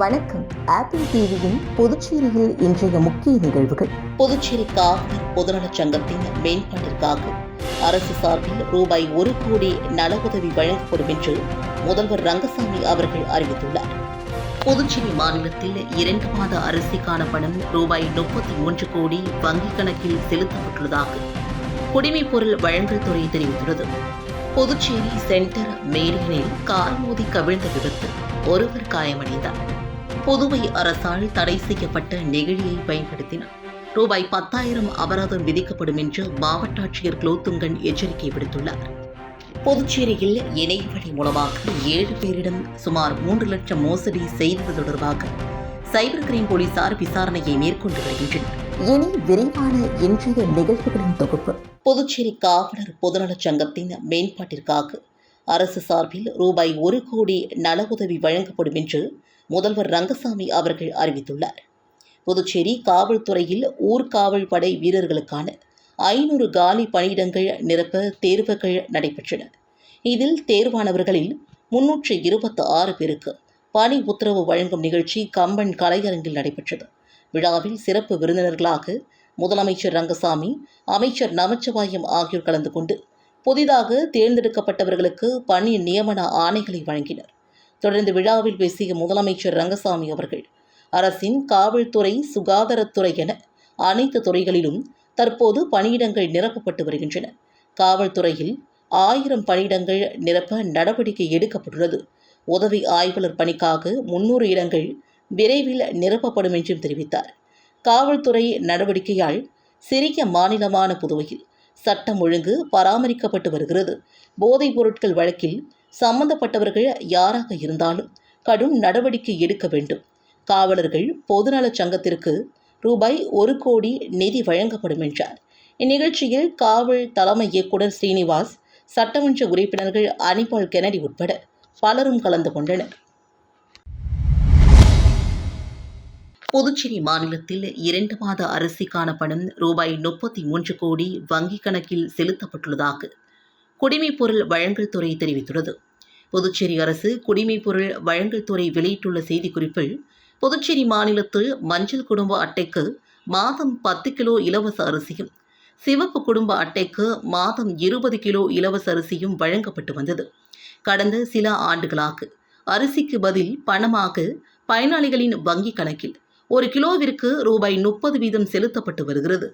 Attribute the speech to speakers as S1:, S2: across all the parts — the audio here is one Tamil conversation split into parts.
S1: வணக்கம். ஆப்பிள் டிவியின் புதுச்சேரியில் இன்றைய முக்கிய நிகழ்வுகள்.
S2: புதுச்சேரி காவலர் பொதுநலச் சங்கத்தின் மேம்பாட்டிற்காக அரசு சார்பில் ரூபாய் ஒரு கோடி நல உதவி வழங்கப்படும் என்று முதல்வர் ரங்கசாமி அவர்கள் அறிவித்துள்ளார். புதுச்சேரி மாநிலத்தில் இரண்டு மாத அரிசிக்கான பணம் ரூபாய் முப்பத்தி மூன்று கோடி வங்கிக் கணக்கில் செலுத்தப்பட்டுள்ளதாக குடிமைப் பொருள் வழங்கல் துறை தெரிவித்துள்ளது. புதுச்சேரி சென்டர் மேரியனில் கார் மோதி கவிழ்ந்த விபத்து. ஒருவர் காயமடைந்தார். புதுவை அரசால் தடை செய்யப்பட்ட நெகிழியை பயன்படுத்தினார். ரூபாய் பத்தாயிரம் அபராதம் விதிக்கப்படும் என்று மாவட்ட ஆட்சியர் குலோத்துங்கன் எச்சரிக்கை விடுத்துள்ளார். புதுச்சேரியில் இணையவழி மூலமாக ஏழு பேரிடம் சுமார் மூன்று லட்சம் மோசடி செய்தது தொடர்பாக சைபர் கிரைம் போலீசார் விசாரணையை மேற்கொண்டு வருகின்றனர்.
S1: இனி விரிவான இன்றைய நிகழ்வுகளின் தொகுப்பு.
S2: புதுச்சேரி காவலர் பொதுநலச் சங்கத்தின் மேம்பாட்டிற்காக அரசு சார்பில் ரூபாய் ஒரு கோடி நல உதவி வழங்கப்படும் என்று முதல்வர் ரங்கசாமி அவர்கள் அறிவித்துள்ளார். புதுச்சேரி காவல்துறையில் ஊர்காவல் படை வீரர்களுக்கான ஐநூறு காலி பணியிடங்கள் நிரப்ப தேர்வுகள் நடைபெற்றன. இதில் தேர்வானவர்களில் முன்னூற்று இருபத்தி ஆறு பேருக்கு பணி உத்தரவு வழங்கும் நிகழ்ச்சி கம்பன் கலையரங்கில் நடைபெற்றது. விழாவில் சிறப்பு விருந்தினர்களாக முதலமைச்சர் ரங்கசாமி அமைச்சர் நமச்சிவாயம் ஆகியோர் கலந்து கொண்டு புதிதாக தேர்ந்தெடுக்கப்பட்டவர்களுக்கு பணி நியமன ஆணைகளை வழங்கினர். தொடர்ந்து விழாவில் பேசிய முதலமைச்சர் ரங்கசாமி அவர்கள் அரசின் காவல்துறை சுகாதாரத்துறை என அனைத்து துறைகளிலும் தற்போது பணியிடங்கள் நிரப்பப்பட்டு வருகின்றன. காவல்துறையில் ஆயிரம் பணியிடங்கள் நிரப்ப நடவடிக்கை எடுக்கப்பட்டுள்ளது. உதவி ஆய்வாளர் பணிக்காக முன்னூறு இடங்கள் விரைவில் நிரப்பப்படும் என்றும் தெரிவித்தார். காவல்துறை நடவடிக்கையால் சிறிய மாநிலமான புதுவையில் சட்டம் ஒழுங்கு பராமரிக்கப்பட்டு வருகிறது. போதைப் பொருட்கள் வழக்கில் சம்பந்தப்பட்டவர்கள் யாராக இருந்தாலும் கடும் நடவடிக்கை எடுக்க வேண்டும். காவலர்கள் பொதுநலச் சங்கத்திற்கு ரூபாய் ஒரு கோடி நிதி வழங்கப்படும் என்றார். இந்நிகழ்ச்சியில் காவல் தலைமை இயக்குனர் ஸ்ரீனிவாஸ் சட்டமன்ற உறுப்பினர்கள் அனிபால் கெனடி உட்பட பலரும் கலந்து கொண்டனர். புதுச்சேரி மாநிலத்தில் இரண்டு மாத அரிசிக்கான பணம் ரூபாய் முப்பத்தி மூன்று கோடி வங்கிக் கணக்கில் செலுத்தப்பட்டுள்ளதாக குடிமைப்பொருள் வழங்கல் துறை தெரிவித்துள்ளது. புதுச்சேரி அரசு குடிமைப்பொருள் வழங்கல் துறை வெளியிட்டுள்ள செய்திக்குறிப்பில் புதுச்சேரி மாநிலத்தில் மஞ்சள் குடும்ப அட்டைக்கு மாதம் பத்து கிலோ இலவச அரிசியும் சிவப்பு குடும்ப அட்டைக்கு மாதம் இருபது கிலோ இலவச அரிசியும் வழங்கப்பட்டு வந்தது. கடந்த சில ஆண்டுகளாக அரிசிக்கு பதில் பணமாக பயனாளிகளின் வங்கிக் கணக்கில் ஒரு கிலோவிற்கு ரூபாய் முப்பது வீதம் செலுத்தப்பட்டு வருகிறது.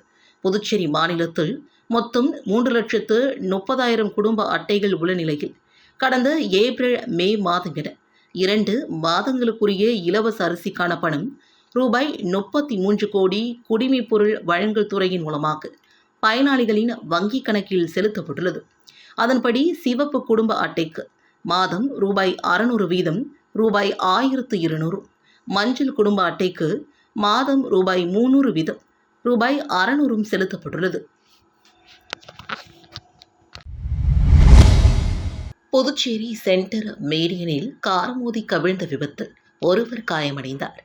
S2: புதுச்சேரி மாநிலத்தில் மொத்தம் மூன்று லட்சத்து முப்பதாயிரம் குடும்ப அட்டைகள் உள்ள நிலையில் கடந்த ஏப்ரல் மே மாதம் என இரண்டு மாதங்களுக்குரிய இலவச அரிசிக்கான பணம் ரூபாய் முப்பத்தி மூன்று கோடி குடிமைப் பொருள் வழங்கல் துறையின் மூலமாக பயனாளிகளின் வங்கிக் கணக்கில் செலுத்தப்பட்டுள்ளது. அதன்படி சிவப்பு குடும்ப அட்டைக்கு மாதம் ரூபாய் அறநூறு வீதம் ரூபாய் ஆயிரத்து இருநூறு. மஞ்சள் குடும்ப அட்டைக்கு மாதம் ரூபாய் மூநூறு வீதம் ரூபாய் அறநூறும் செலுத்தப்பட்டுள்ளது. புதுச்சேரி சென்டர் மேரியனில் கார் மோதி கவிழ்ந்த விபத்தில் ஒருவர் காயமடைந்தார்.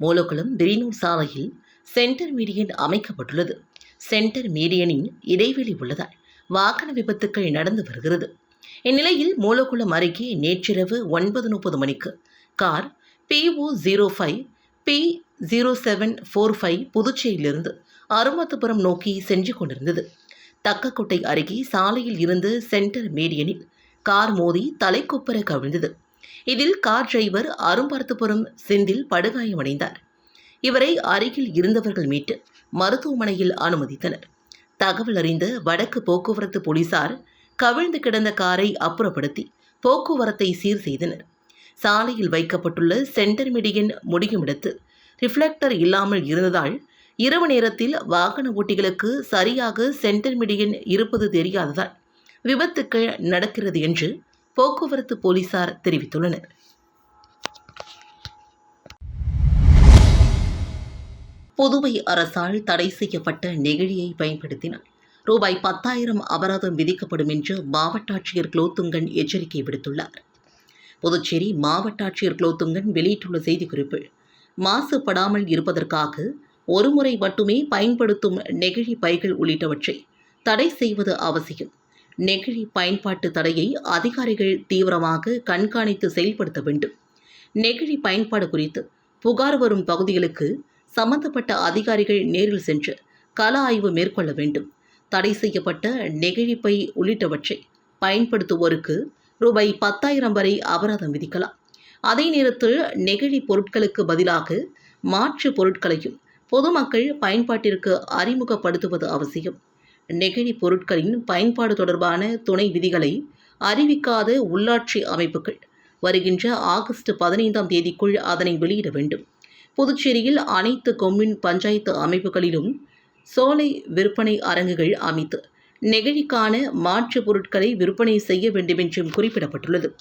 S2: மூலக்குளம் திரினூர் சாலையில் சென்டர் மீடியன் அமைக்கப்பட்டுள்ளது. சென்டர் மீடியனின் இடைவெளி உள்ளதால் வாகன விபத்துக்கள் நடந்து வருகிறது. இந்நிலையில் மூலக்குளம் அருகே நேற்றிரவு ஒன்பது முப்பது மணிக்கு car PO zero five P zero seven four five புதுச்சேரியிலிருந்து அருமத்துபுரம் நோக்கி சென்று கொண்டிருந்தது. தக்கக்கோட்டை அருகே சாலையில் இருந்து சென்டர் மீடியனில் கார் மோதி தலைக்குப்பர கவிழ்ந்தது. இதில் கார் டிரைவர் அரும்பரத்துபுரம் செந்தில் படுகாயமடைந்தார் இவரை அருகில் இருந்தவர்கள் மீட்டு மருத்துவமனையில் அனுமதித்தனர். தகவல் அறிந்த வடக்கு போக்குவரத்து போலீசார் கவிழ்ந்து கிடந்த காரை அப்புறப்படுத்தி போக்குவரத்தை சீர் செய்தனர். சாலையில் வைக்கப்பட்டுள்ள சென்டர் மீடியன் முடியும் இடத்து ரிஃப்ளெக்டர் இல்லாமல் இருந்ததால் இரவு நேரத்தில் வாகன ஓட்டிகளுக்கு சரியாக சென்டர் மீடியன் இருப்பது தெரியாததால் விபத்துக்கள் நடக்கிறது என்று போக்குவரத்து போலீசார் தெரிவித்துள்ளனர். புதுவை அரசால் தடை செய்யப்பட்ட நெகிழியை பயன்படுத்தினால் ரூபாய் பத்தாயிரம் அபராதம் விதிக்கப்படும் என்று மாவட்ட ஆட்சியர் குலோத்துங்கன் எச்சரிக்கை விடுத்துள்ளார். புதுச்சேரி மாவட்ட ஆட்சியர் குலோத்துங்கன் வெளியிட்டுள்ள செய்திக்குறிப்பில் மாசுபடாமல் இருப்பதற்காக ஒருமுறை மட்டுமே பயன்படுத்தும் நெகிழி பைகள் உள்ளிட்டவற்றை தடை செய்வது அவசியம். நெகிழி பயன்பாட்டு தடையை அதிகாரிகள் தீவிரமாக கண்காணித்து செயல்படுத்த வேண்டும். நெகிழி பயன்பாடு குறித்து புகார் வரும் பகுதிகளுக்கு சம்பந்தப்பட்ட அதிகாரிகள் நேரில் சென்று கள ஆய்வு மேற்கொள்ள வேண்டும். தடை செய்யப்பட்ட நெகிழிப்பை உள்ளிட்டவற்றை பயன்படுத்துவோருக்கு ரூபாய் பத்தாயிரம் வரை அபராதம் விதிக்கலாம். அதே நேரத்தில் நெகிழி பொருட்களுக்கு பதிலாக மாற்று பொருட்களையும் பொதுமக்கள் பயன்பாட்டிற்கு அறிமுகப்படுத்துவது அவசியம். நெகிழி பொருட்களின் பயன்பாடு தொடர்பான துணை விதிகளை அறிவிக்காத உள்ளாட்சி அமைப்புகள் வருகின்ற ஆகஸ்ட் பதினைந்தாம் தேதிக்குள் அதனை வெளியிட வேண்டும். புதுச்சேரியில் அனைத்து கொம்யூன் பஞ்சாயத்து அமைப்புகளிலும் சோலை விற்பனை அரங்குகள் அமைத்து நெகிழிக்கான மாற்றுப் பொருட்களை விற்பனை செய்ய வேண்டுமென்றும் குறிப்பிடப்பட்டுள்ளது.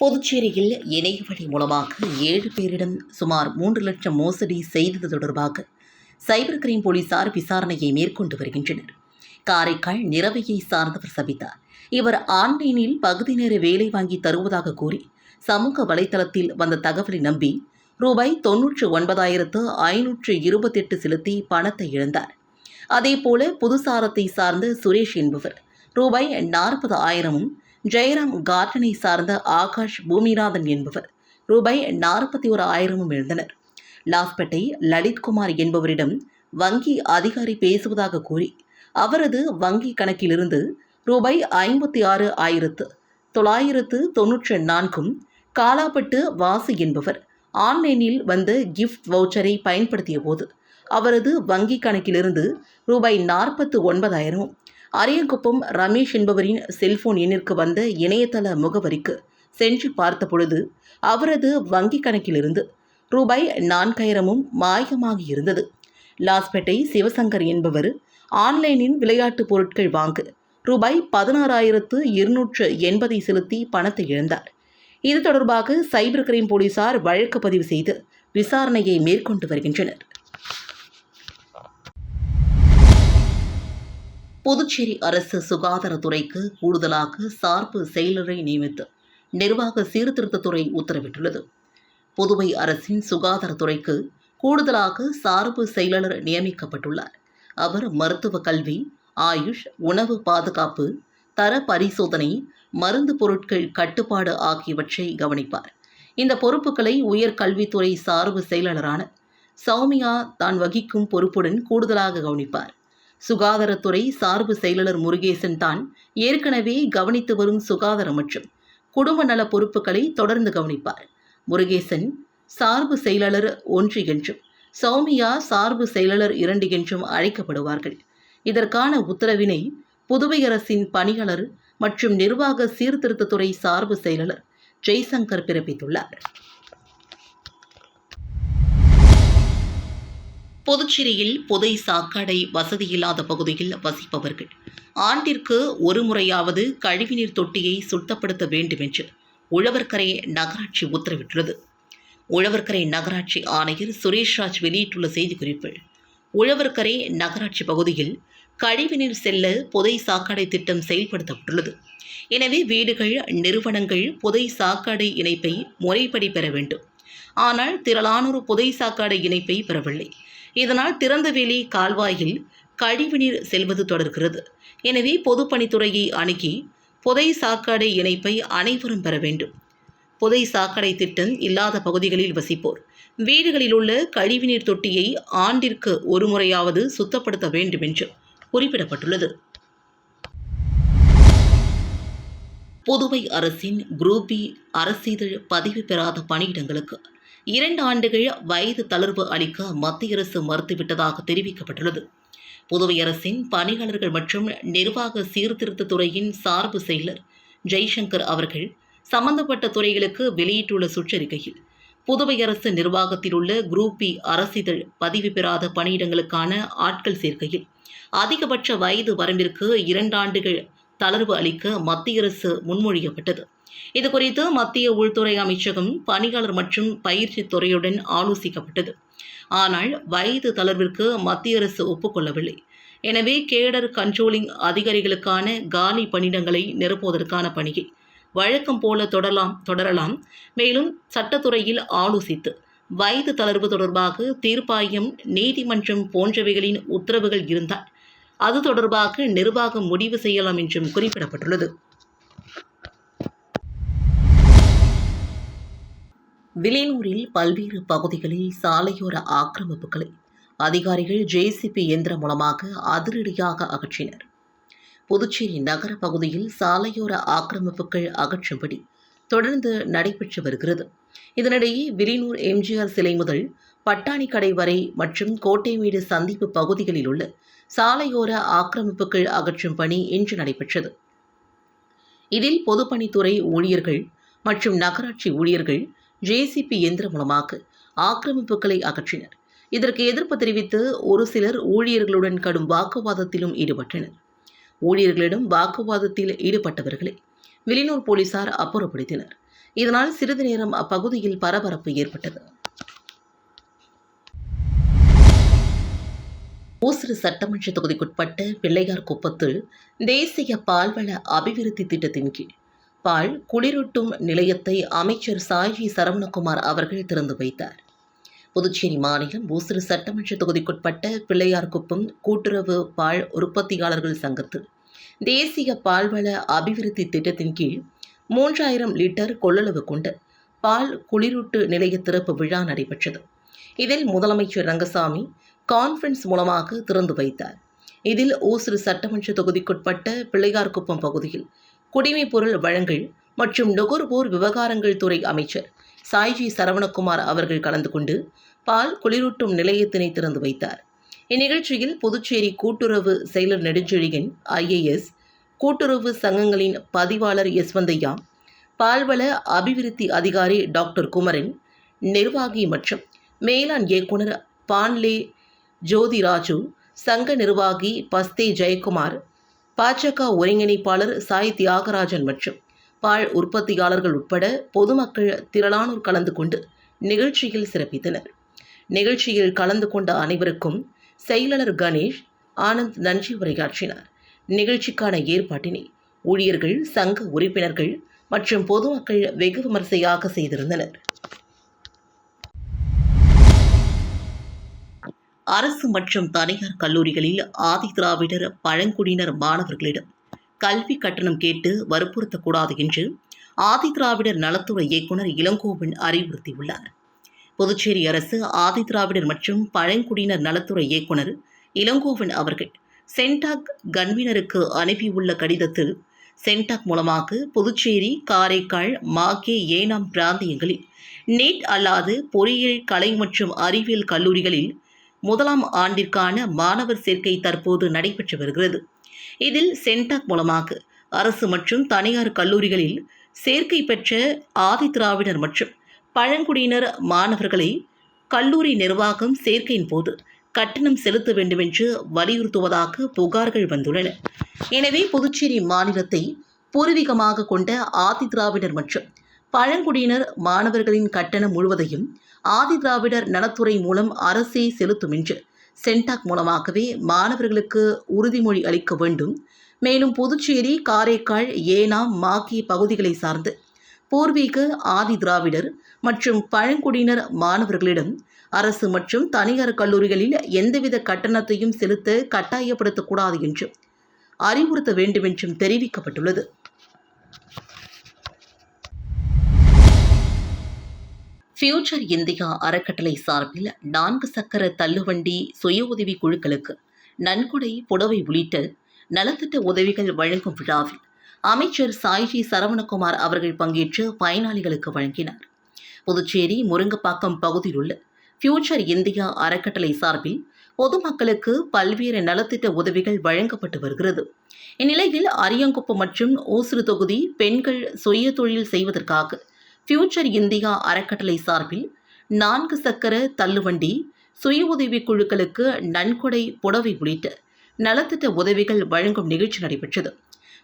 S2: புதுச்சேரியில் இணையவழி மூலமாக ஏழு பேரிடம் சுமார் மூன்று லட்சம் மோசடி செய்தது தொடர்பாக சைபர் கிரைம் போலீசார் விசாரணையை மேற்கொண்டு வருகின்றனர். காரைக்கால் நிறவையை சார்ந்தவர் சபிதா இவர் ஆன்லைனில் பகுதி நேர வேலை வாங்கி தருவதாக கூறி சமூக வலைதளத்தில் வந்த தகவலை நம்பி ரூபாய் தொன்னூற்று ஒன்பதாயிரத்து ஐநூற்று இருபத்தெட்டு செலுத்தி பணத்தை இழந்தார். அதேபோல புதுசாரத்தை சார்ந்த சுரேஷ் என்பவர் ரூபாய் நாற்பது ஆயிரமும் ஜெயராம் கார்டனை சார்ந்த ஆகாஷ் பூமிநாதன் என்பவர். ரூபாய் நாற்பத்தி ஒரு ஆயிரமும் எழுந்தனர். லாஸ்பேட்டை லலித்குமார் என்பவரிடம் வங்கி அதிகாரி பேசுவதாக கூறி அவரது வங்கி கணக்கிலிருந்து ரூபாய் ஐம்பத்தி ஆறு ஆயிரத்து தொள்ளாயிரத்து தொன்னூற்று நான்கும் காலாப்பட்டு வாசு என்பவர் ஆன்லைனில் வந்த கிஃப்ட் வவுச்சரை பயன்படுத்திய போது அவரது வங்கி கணக்கிலிருந்து ரூபாய் நாற்பத்து ஒன்பதாயிரமும் அரியங்குப்பம் ரமேஷ் என்பவரின் செல்போன் எண்ணிற்கு வந்த இணையதள முகவரிக்கு சென்று பார்த்தபொழுது அவரது வங்கிக் கணக்கிலிருந்து ரூபாய் நான்காயிரமும் மாயமாகி இருந்தது. லாஸ்பேட்டை சிவசங்கர் என்பவர் ஆன்லைனில் விளையாட்டுப் பொருட்கள் வாங்க ரூபாய் பதினாறாயிரத்து இருநூற்று எண்பதை செலுத்தி பணத்தை இழந்தார். இது தொடர்பாக சைபர் கிரைம் போலீசார் வழக்கு பதிவு செய்து விசாரணையை மேற்கொண்டு வருகின்றனர். புதுச்சேரி அரசு சுகாதாரத்துறைக்கு கூடுதலாக சார்பு செயலரை நியமித்து நிர்வாக சீர்திருத்தத்துறை உத்தரவிட்டுள்ளது. புதுவை அரசின் சுகாதாரத்துறைக்கு கூடுதலாக சார்பு செயலாளர் நியமிக்கப்பட்டுள்ளார். அவர் மருத்துவ கல்வி ஆயுஷ் உணவு பாதுகாப்பு தர பரிசோதனை மருந்து பொருட்கள் கட்டுப்பாடு ஆகியவற்றை கவனிப்பார். இந்த பொறுப்புகளை உயர்கல்வித்துறை சார்பு செயலாளரான சௌமியா தான் வகிக்கும் பொறுப்புடன் கூடுதலாக கவனிப்பார். சுகாதாரத்துறை சார்பு செயலாளர் முருகேசன் தான் ஏற்கனவே கவனித்து வரும் சுகாதாரம் மற்றும் குடும்ப நல பொறுப்புகளை தொடர்ந்து கவனிப்பார். முருகேசன் சார்பு செயலாளர் ஒன்று என்றும் சௌமியா சார்பு செயலாளர் இரண்டு என்றும் அழைக்கப்படுவார்கள். இதற்கான உத்தரவினை புதுவை அரசின் பணியாளர் மற்றும் நிர்வாக சீர்திருத்தத்துறை சார்பு செயலாளர் ஜெய்சங்கர் பிறப்பித்துள்ளார். புதுச்சேரியில் புதை சாக்கடை வசதியில்லாத பகுதியில் வசிப்பவர்கள். ஆண்டிற்கு ஒரு முறையாவது கழிவுநீர் தொட்டியை சுத்தப்படுத்த வேண்டும் என்று உழவர்கரை நகராட்சி உத்தரவிட்டுள்ளது. உழவர்கரை நகராட்சி ஆணையர் சுரேஷ்ராஜ் வெளியிட்டுள்ள செய்திக்குறிப்பில் உழவர்கரை நகராட்சி பகுதியில் கழிவுநீர் செல்ல புதை சாக்கடை திட்டம் செயல்படுத்தப்பட்டுள்ளது. எனவே வீடுகள் நிறுவனங்கள் புதை சாக்கடை இணைப்பை முறைப்படி பெற வேண்டும். ஆனால் திரளானோர் புதை சாக்கடை இணைப்பை பெறவில்லை. இதனால் திறந்தவெளி கால்வாயில் கழிவுநீர் செல்வது தொடர்கிறது. எனவே பொதுப்பணித்துறையை அணுகி புதை சாக்கடை இணைப்பை அனைவரும் பெற வேண்டும். புதை சாக்கடை திட்டம் இல்லாத பகுதிகளில் வசிப்போர் வீடுகளில் உள்ள கழிவுநீர் தொட்டியை ஆண்டிற்கு ஒரு முறையாவது சுத்தப்படுத்த வேண்டும் என்று குறிப்பிடப்பட்டுள்ளது. புதுவை அரசின் குரூப் பி அரசிதழ் பதிவு பெறாத பணியிடங்களுக்கு இரண்டு ஆண்டுகள் வயது தளர்வு அளிக்க மத்திய அரசு மறுத்துவிட்டதாக தெரிவிக்கப்பட்டுள்ளது. புதுவை அரசின் பணியாளர்கள் மற்றும் நிர்வாக சீர்திருத்த துறையின் சார்பு செயலர் ஜெய்சங்கர் அவர்கள் சம்பந்தப்பட்ட துறைகளுக்கு வெளியிட்டுள்ள சுற்றறிக்கையில் புதுவை அரசு நிர்வாகத்தில் உள்ள குரூப் பி அரசிதழ் பதிவு பெறாத பணியிடங்களுக்கான ஆட்கள் சேர்க்கையில் அதிகபட்ச வயது வரம்பிற்கு இரண்டாண்டுகள் தளர்வு அளிக்க மத்திய அரசு முன்மொழியப்பட்டது. இதுகுறித்து மத்திய உள்துறை அமைச்சகம் பணியாளர் மற்றும் பயிற்சி துறையுடன் ஆலோசிக்கப்பட்டது. ஆனால் வயது தளர்விற்கு மத்திய அரசு ஒப்புக்கொள்ளவில்லை. எனவே கேடர் கண்ட்ரோலிங் அதிகாரிகளுக்கான காலி பணியிடங்களை நிரப்புவதற்கான பணியை வழக்கம் போல தொடரலாம் தொடரலாம். மேலும் சட்டத்துறையில் ஆலோசித்து வயது தளர்வு தொடர்பாக தீர்ப்பாயம் நீதிமன்றம் போன்றவைகளின் உத்தரவுகள் இருந்தால் அது தொடர்பாக நிர்வாகம் முடிவு செய்யலாம் என்றும் குறிப்பிடப்பட்டுள்ளது. விலையூரில் பல்வேறு பகுதிகளில் சாலையோர ஆக்கிரமிப்புகளை அதிகாரிகள் ஜேசிபி இயந்திரம் மூலமாக அதிரடியாக அகற்றினர். புதுச்சேரி நகர பகுதியில் சாலையோர ஆக்கிரமிப்புகள் அகற்றும்படி தொடர்ந்து நடைபெற்று வருகிறது. இதனிடையே விரினூர் எம்ஜிஆர் சிலை முதல் பட்டாணிக்கடை வரை மற்றும் கோட்டைமேடு சந்திப்பு பகுதிகளில் உள்ள சாலையோர ஆக்கிரமிப்புகள் அகற்றும் பணி இன்று நடைபெற்றது. இதில் பொதுப்பணித்துறை ஊழியர்கள் மற்றும் நகராட்சி ஊழியர்கள் ஜேசிபி இயந்திரம் மூலமாக ஆக்கிரமிப்புகளை அகற்றினர். இதற்கு எதிர்ப்பு தெரிவித்து ஒரு சிலர் ஊழியர்களுடன் கடும் வாக்குவாதத்திலும் ஈடுபட்டனர். ஊழியர்களிடம் வாக்குவாதத்தில் ஈடுபட்டவர்களை வெளியூர் போலீசார் அப்புறப்படுத்தினர். இதனால் சிறிது நேரம் அப்பகுதியில் பரபரப்பு ஏற்பட்டது. ஊசுறு சட்டமன்ற தொகுதிக்குட்பட்ட பிள்ளையார் குப்பத்தில் தேசிய பால்வள அபிவிருத்தி திட்டத்தின் கீழ் பால் குளிரூட்டும் நிலையத்தை அமைச்சர் சாய்ஜி சரவணகுமார் அவர்கள் திறந்து வைத்தார். புதுச்சேரி மாநிலம் ஊசுறு சட்டமன்ற தொகுதிக்குட்பட்ட பிள்ளையார்குப்பம் கூட்டுறவு பால் உற்பத்தியாளர்கள் சங்கத்தில் தேசிய பால்வள அபிவிருத்தி திட்டத்தின் கீழ் மூன்றாயிரம் லிட்டர் கொள்ளளவு கொண்ட பால் குளிரூட்டு நிலைய திறப்பு விழா நடைபெற்றது. இதில் முதலமைச்சர் ரங்கசாமி கான்ஃபரன்ஸ் மூலமாக திறந்து வைத்தார். இதில் ஊசுறு சட்டமன்ற தொகுதிக்குட்பட்ட பிள்ளையார்குப்பம் பகுதியில் குடிமைப் பொருள் வழங்கல் மற்றும் நுகர்வோர் விவகாரங்கள் துறை அமைச்சர் சாய்ஜி சரவணகுமார் அவர்கள் கலந்து கொண்டு பால் குளிரூட்டும் நிலையத்தினை திறந்து வைத்தார். இந்நிகழ்ச்சியில் புதுச்சேரி கூட்டுறவு செயலர் நெடுஞ்செழியன் ஐஏஎஸ் கூட்டுறவு சங்கங்களின் பதிவாளர் யஸ்வந்தையா பால்வள அபிவிருத்தி அதிகாரி டாக்டர் குமரன் நிர்வாகி மற்றும் மேலாண் இயக்குனர் பான்லே ஜோதிராஜு சங்க நிர்வாகி பஸ்தே ஜெயக்குமார் பாஜக ஒருங்கிணைப்பாளர் சாய் தியாகராஜன் மற்றும் பால் உற்பத்தியாளர்கள் உட்பட பொதுமக்கள் திரளானோர் கலந்து கொண்டு நிகழ்ச்சியில் சிறப்பித்தனர். நிகழ்ச்சியில் கலந்து கொண்ட அனைவருக்கும் செயலாளர் கணேஷ் ஆனந்த் நன்றி உரையாற்றினார். நிகழ்ச்சிக்கான ஏற்பாட்டினை ஊழியர்கள் சங்க உறுப்பினர்கள் மற்றும் பொதுமக்கள் வெகு விமர்சையாக செய்திருந்தனர். அரசு மற்றும் தனியார் கல்லூரிகளில் ஆதி திராவிடர் பழங்குடியினர் மாணவர்களிடம் கல்வி கட்டணம் கேட்டு வற்புறுத்தக்கூடாது என்று ஆதி திராவிடர் நலத்துறை இயக்குனர் இளங்கோவன் அறிவுறுத்தியுள்ளார். புதுச்சேரி அரசு ஆதி திராவிடர் மற்றும் பழங்குடியினர் நலத்துறை இயக்குனர் இளங்கோவன் அவர்கள் சென்டாக் கன்வீனருக்கு அனுப்பியுள்ள கடிதத்தில் சென்டாக் மூலமாக புதுச்சேரி காரைக்கால் மாகே ஏனாம் பிராந்தியங்களில் நீட் அல்லாது பொறியியல் கலை மற்றும் அறிவியல் கல்லூரிகளில் முதலாம் ஆண்டிற்கான மாணவர் சேர்க்கை தற்போது நடைபெற்று வருகிறது. இதில் சென்டாக் மூலமாக அரசு மற்றும் தனியார் கல்லூரிகளில் சேர்க்கை பெற்ற ஆதி திராவிடர் மற்றும் பழங்குடியினர் மாணவர்களை கல்லூரி நிர்வாகம் சேர்க்கையின் போது கட்டணம் செலுத்த வேண்டும் என்று வலியுறுத்துவதாக புகார்கள் வந்துள்ளன. எனவே புதுச்சேரி மாநிலத்தை பூர்வீகமாக கொண்ட ஆதி திராவிடர் மற்றும் பழங்குடியினர் மாணவர்களின் கட்டணம் முழுவதையும் ஆதி திராவிடர் நலத்துறை மூலம் அரசே செலுத்தும் என்று சென்டாக் மூலமாகவே மாணவர்களுக்கு உறுதிமொழி அளிக்க வேண்டும். மேலும் புதுச்சேரி காரைக்கால் ஏனாம் மாகி பகுதிகளை சார்ந்து பூர்வீக ஆதி திராவிடர் மற்றும் பழங்குடியினர் மாணவர்களிடம் அரசு மற்றும் தனியார் கல்லூரிகளில் எந்தவித கட்டணத்தையும் செலுத்த கட்டாயப்படுத்தக்கூடாது என்றும் அறிவுறுத்த வேண்டுமென்றும் தெரிவிக்கப்பட்டுள்ளது. ஃபியூச்சர் இந்தியா அறக்கட்டளை சார்பில் நான்கு சக்கர தள்ளுவண்டி சுய உதவி குழுக்களுக்கு நன்கொடை புடவை உள்ளிட்ட நலத்திட்ட உதவிகள் வழங்கும் விழாவில் அமைச்சர் சாய்ஜி சரவணகுமார் அவர்கள் பங்கேற்று பயனாளிகளுக்கு வழங்கினார். புதுச்சேரி முருங்கப்பாக்கம் பகுதியில் உள்ள ஃபியூச்சர் இந்தியா அறக்கட்டளை சார்பில் பொதுமக்களுக்கு பல்வேறு நலத்திட்ட உதவிகள் வழங்கப்பட்டு வருகிறது. இந்நிலையில் அரியங்குப்பம் மற்றும் ஊசுறு தொகுதி பெண்கள் சுய தொழில் செய்வதற்காக ஃபியூச்சர் இந்தியா அறக்கட்டளை சார்பில் நான்கு சக்கர தள்ளுவண்டி சுய உதவிக் குழுக்களுக்கு நன்கொடை புடவை உள்ளிட்ட நலத்திட்ட உதவிகள் வழங்கும் நிகழ்ச்சி நடைபெற்றது.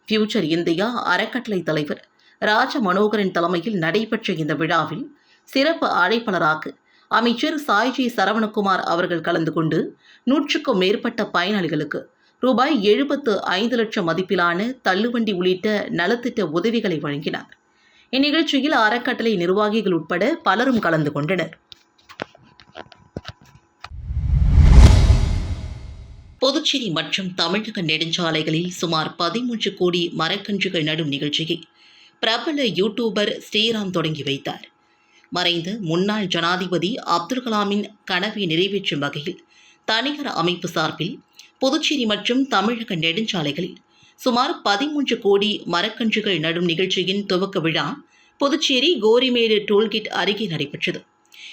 S2: ஃபியூச்சர் இந்தியா அறக்கட்டளை தலைவர் ராஜ மனோகரன் தலைமையில் நடைபெற்ற இந்த விழாவில் சிறப்பு அழைப்பாளராக அமைச்சர் சாய்ஜி சரவணகுமார் அவர்கள் கலந்து கொண்டு நூற்றுக்கும் மேற்பட்ட பயனாளிகளுக்கு ரூபாய் எழுபத்து ஐந்து லட்சம் மதிப்பிலான தள்ளுவண்டி உள்ளிட்ட நலத்திட்ட உதவிகளை வழங்கினார். இந்நிகழ்ச்சியில் அறக்கட்டளை நிர்வாகிகள் உட்பட பலரும் கலந்து கொண்டனர். புதுச்சேரி மற்றும் தமிழக நெடுஞ்சாலைகளில் சுமார் பதிமூன்று கோடி மரக்கன்றுகள் நடும் நிகழ்ச்சியை பிரபல யூடியூபர் ஸ்ரீராம் தொடங்கி வைத்தார். மறைந்த முன்னாள் ஜனாதிபதி அப்துல் கலாமின் கனவை நிறைவேற்றும் வகையில் தனியார் அமைப்பு சார்பில் புதுச்சேரி மற்றும் தமிழக நெடுஞ்சாலைகளில் சுமார் பதிமூன்று கோடி மரக்கன்றுகள் நடும் நிகழ்ச்சியின் துவக்க விழா புதுச்சேரி கோரிமேடு டோல்கேட் அருகே நடைபெற்றது.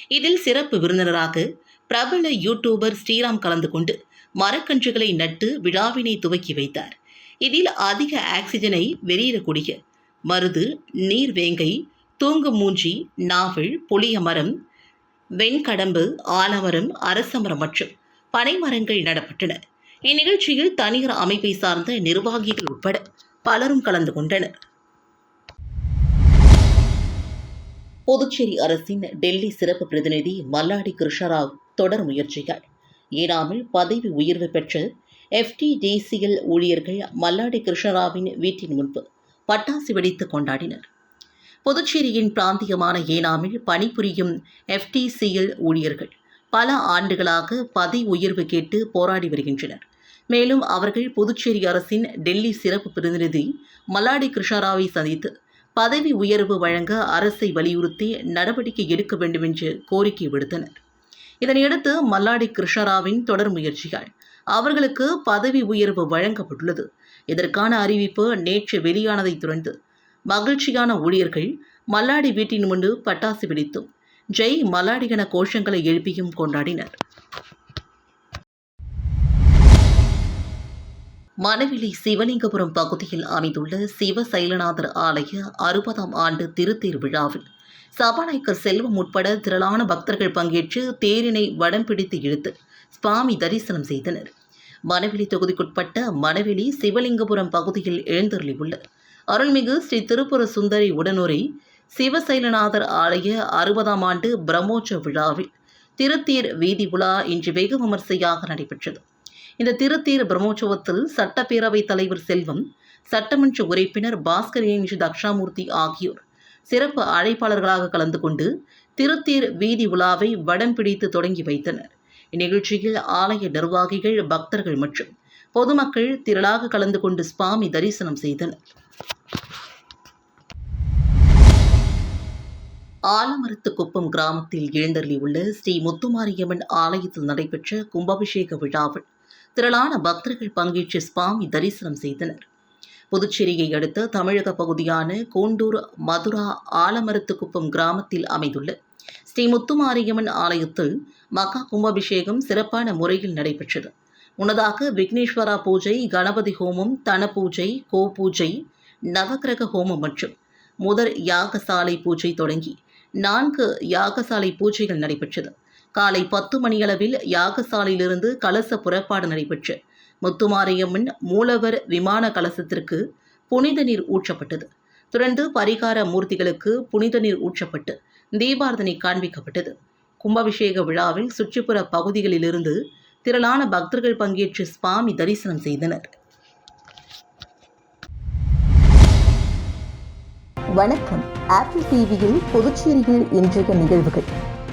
S2: இதில் சிறப்பு விருந்தினராக பிரபல யூடியூபர் ஸ்ரீராம் கலந்து கொண்டு மரக்கன்றுகளை நட்டு விழாவினை துவக்கி வைத்தார். இதில் அதிக ஆக்சிஜனை வெளியிடக்கூடிய மருது நீர்வேங்கை தூங்குமூஞ்சி நாவல் புளிய மரம் வெண்கடம்பு ஆலமரம் அரசமரம் மற்றும் பனைமரங்கள் நடப்பட்டன. இந்நிகழ்ச்சியில் தனியார் அமைப்பை சார்ந்த நிர்வாகிகள் உட்பட பலரும் கலந்து கொண்டனர். புதுச்சேரி அரசின் டெல்லி சிறப்பு பிரதிநிதி மல்லாடி கிருஷ்ணராவ் தொடர் முயற்சிகள். ஏனாமில் பதவி உயர்வு பெற்ற எஃப்டிடிசிஎல் ஊழியர்கள் மல்லாடி கிருஷ்ணராவின் வீட்டின் முன்பு பட்டாசு வெடித்து கொண்டாடினர். புதுச்சேரியின் பிராந்தியமான ஏனாமில் பணிபுரியும் எஃப்டிசிஎல் ஊழியர்கள் பல ஆண்டுகளாக பதவி உயர்வு கேட்டு போராடி வருகின்றனர். மேலும் அவர்கள் புதுச்சேரி அரசின் டெல்லி சிறப்பு பிரதிநிதி மல்லாடி கிருஷ்ணராவை சந்தித்து பதவி உயர்வு வழங்க அரசை வலியுறுத்தி நடவடிக்கை எடுக்க வேண்டும் என்று கோரிக்கை விடுத்தனர். இதனையடுத்து மல்லாடி கிருஷ்ணராவின் தொடர் முயற்சிகள் அவர்களுக்கு பதவி உயர்வு வழங்கப்பட்டுள்ளது. இதற்கான அறிவிப்பு நேற்று வெளியானதைத் தொடர்ந்து மகிழ்ச்சியான ஊழியர்கள் மல்லாடி வீட்டின் முன்பு பட்டாசு வெடித்தும் ஜெய் மல்லாடி என கோஷங்களை எழுப்பியும் கொண்டாடினர். மணவெளி சிவலிங்கபுரம் பகுதியில் அமைந்துள்ள சிவசைலநாதர் ஆலய அறுபதாம் ஆண்டு திருத்தேர் விழாவில் சபாநாயகர் செல்வம் உட்பட திரளான பக்தர்கள் பங்கேற்று தேரினை வடம் பிடித்து இழுத்து சுவாமி தரிசனம் செய்தனர். மணவெளி தொகுதிக்குட்பட்ட மணவெளி சிவலிங்கபுரம் பகுதியில் எழுந்தருளியுள்ள அருள்மிகு ஸ்ரீ திருப்புர சுந்தரி உடனுரை சிவசைலநாதர் ஆலய அறுபதாம் ஆண்டு பிரம்மோற்சவ விழாவில் திருத்தேர் வீதி உலா இன்று வெகு விமர்சையாக நடைபெற்றது. இந்த திருத்தீர் பிரம்மோற்சவத்தில் சட்டப்பேரவைத் தலைவர் செல்வம் சட்டமன்ற உறுப்பினர் பாஸ்கர் என்ஜி தக்ஷாமூர்த்தி ஆகியோர் சிறப்பு அழைப்பாளர்களாக கலந்து கொண்டு திருத்தீர் வீதி உலாவை வடம் பிடித்து தொடங்கி வைத்தனர். இந்நிகழ்ச்சியில் ஆலய நிர்வாகிகள் பக்தர்கள் மற்றும் பொதுமக்கள் திரளாக கலந்து கொண்டு சுவாமி தரிசனம் செய்தனர். ஆலமரத்துக்குப்பம் கிராமத்தில் எழுந்தருளியுள்ள ஸ்ரீ முத்துமாரியம்மன் ஆலயத்தில் நடைபெற்ற கும்பாபிஷேக விழாவில் திரளான பக்தர்கள் பங்கேற்று சுவாமி தரிசனம் செய்தனர். புதுச்சேரியை அடுத்த தமிழக பகுதியான கோண்டூர் மதுரா ஆலமரத்துக்குப்பம் கிராமத்தில் அமைந்துள்ள ஸ்ரீ முத்துமாரியம்மன் ஆலயத்தில் மகா கும்பாபிஷேகம் சிறப்பான முறையில் நடைபெற்றது. முன்னதாக விக்னேஸ்வரா பூஜை கணபதி ஹோமம் தன பூஜை கோ பூஜை நவக்கிரக ஹோமம் மற்றும் முதற் யாகசாலை பூஜை தொடங்கி நான்கு யாகசாலை பூஜைகள் நடைபெற்றது. காலை பத்து மணியளவில் யாகசாலையிலிருந்து கலச புறப்பாடு நடைபெற்று முத்துமாரியம்மன் மூலவர் விமான கலசத்திற்கு புனித நீர் ஊற்றப்பட்டது. தொடர்ந்து பரிகார மூர்த்திகளுக்கு புனித நீர் ஊற்றப்பட்டு தீபார்த்தனை காண்பிக்கப்பட்டது. கும்பாபிஷேக விழாவில் சுற்றுப்புற பகுதிகளிலிருந்து திரளான பக்தர்கள் பங்கேற்று சுவாமி தரிசனம் செய்தனர்.
S1: வணக்கம். ஆப்பிள் டிவியில் புதுச்சேரியில் இன்றைய நிகழ்வுகள்.